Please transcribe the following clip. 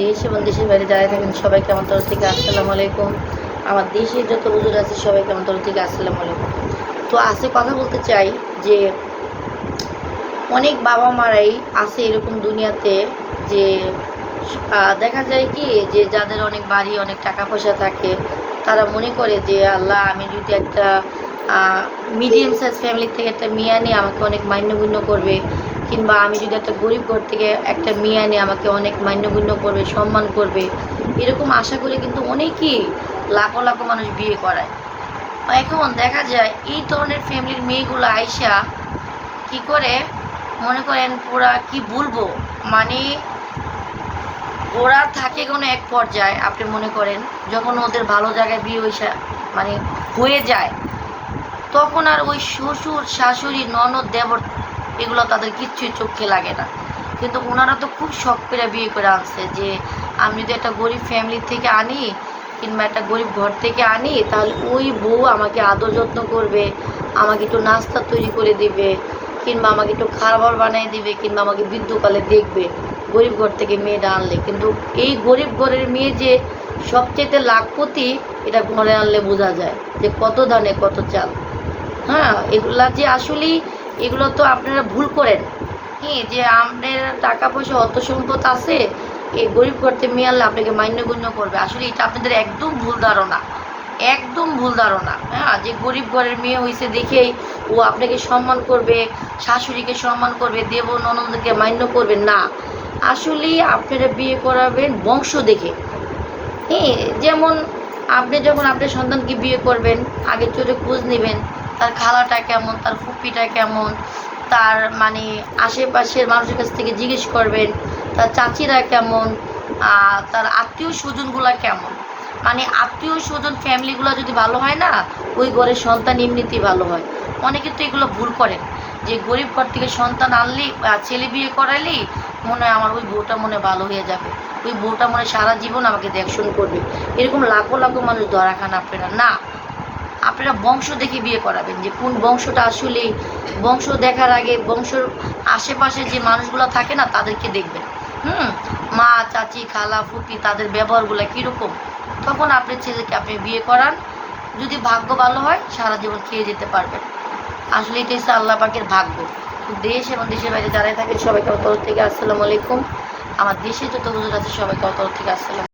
দেশ এবং দেশের বাইরে যারা থাকেন, সবাইকে আমার তরফ থেকে আসসালামু আলাইকুম। আমার দেশে যত হুজুর আছে, সবাইকে আমার তরফ থেকে আসসালামু আলাইকুম। তো আজকে কথা বলতে চাই যে, অনেক বাবা মারাই আছে এরকম দুনিয়াতে যে দেখা যায় কি যে যাদের অনেক বাড়ি, অনেক টাকা পয়সা থাকে, তারা মনে করে যে, আল্লাহ, আমি যদি একটা মিডিয়াম সাইজ ফ্যামিলি থেকে একটা মেয়ে আনি, আমাকে অনেক মান্যগুণ্য করবে। কিংবা আমি যদি একটা গরিব ঘর থেকে একটা মেয়ে আনি আমাকে অনেক মান্যগুণ্য করবে, সম্মান করবে, এরকম আশা করে কিন্তু অনেকেই লাখো লাখো মানুষ বিয়ে করায়। এখন দেখা যায় এই ধরনের ফ্যামিলির মেয়েগুলো আইসা কি করে? মনে করেন পুরা কি বলব? মানে ওরা থাকে কোনো এক পর্যায়ে, আপনি মনে করেন, যখন ওদের ভালো জায়গায় বিয়ে হয়েছে মানে হয়ে যায়, তখন আর ওই শ্বশুর, শাশুড়ি, ননদ, দেবর এগুলো তাদের কিচ্ছুই চোখে লাগে না। কিন্তু ওনারা তো খুব শখ করে বিয়ে করে আনছে যে, আমি যদি একটা গরিব ফ্যামিলি থেকে আনি কিংবা একটা গরিব ঘর থেকে আনি, তাহলে ওই বউ আমাকে আদর যত্ন করবে, আমাকে একটু নাস্তা তৈরি করে দিবে, কিংবা আমাকে একটু খাবার বানিয়ে দিবে, কিংবা আমাকে বৃদ্ধকালে দেখবে, গরিব ঘর থেকে মেয়েটা আনলে। কিন্তু এই গরিব ঘরের মেয়ে যে সবচেয়ে লাখপতি, এটা ঘরে আনলে বোঝা যায় যে কত ধানে কত চাল। হ্যাঁ এগুলা যে আসলেই এগুলো তো আপনারা ভুল করেন। হ্যাঁ যে আপনার টাকা পয়সা অত সম্পদ আছে, এই গরিব করতে মেয়ে আনলে আপনাকে মান্যগণ্য করবে। আসলে এটা আপনাদের একদম ভুল ধারণা। একদম ভুল ধারণা। হ্যাঁ যে গরিব ঘরের মেয়ে হয়েছে দেখেই ও আপনাকে সম্মান করবে, শাশুড়িকে সম্মান করবে দেব ননদকে মান্য করবে। না, আসলেই আপনারা বিয়ে করাবেন বংশ দেখে। হ্যাঁ যেমন আপনি যখন আপনার সন্তানকে বিয়ে করবেন, আগে চোখে খোঁজ নেবেন তার খালাটা কেমন, তার ফুপিটা কেমন, তার মানে আশেপাশের মানুষের কাছ থেকে জিজ্ঞেস করবেন, তার চাচিরা কেমন তার আত্মীয় স্বজনগুলা কেমন। মানে আত্মীয় স্বজন ফ্যামিলিগুলো যদি ভালো হয় না, ওই ঘরের সন্তান এমনিতেই ভালো হয়। অনেকে তো এগুলো ভুল করেন, যে গরিব ঘর থেকে সন্তান আনলি ছেলে বিয়ে করাইলেই মনে হয় আমার ওই বউটা মনে ভালো হয়ে যাবে। ওই বউটা মনে সারা জীবন আমাকে দেখশন করবে। এরকম লাখো লাখো মানুষ ধরা খান আপনারা। না আপনারা বংশ দেখে বিয়ে করাবেন যে কোন বংশটা আসলে বংশ দেখার আগে বংশর আশেপাশে যে মানুষগুলো থাকে না, তাদেরকে দেখবেন। হুম? মা, চাচি, খালা, ফুপি, তাদের ব্যবহারগুলো কীরকম? তখন আপনার ছেলেকে আপনি বিয়ে করান। যদি ভাগ্য ভালো হয়, সারা জীবন খেয়ে যেতে পারবেন। আসলে এটা হচ্ছে আল্লাহ পাকের ভাগ্য। দেশ এবং দেশের বাইরে যারাই থাকেন, সবাইকে আমার তরফ থেকে আসসালামু আলাইকুম। আমার দেশে যত হুজুর আছে, সবাইকে আমার তরফ থেকে আসসালাম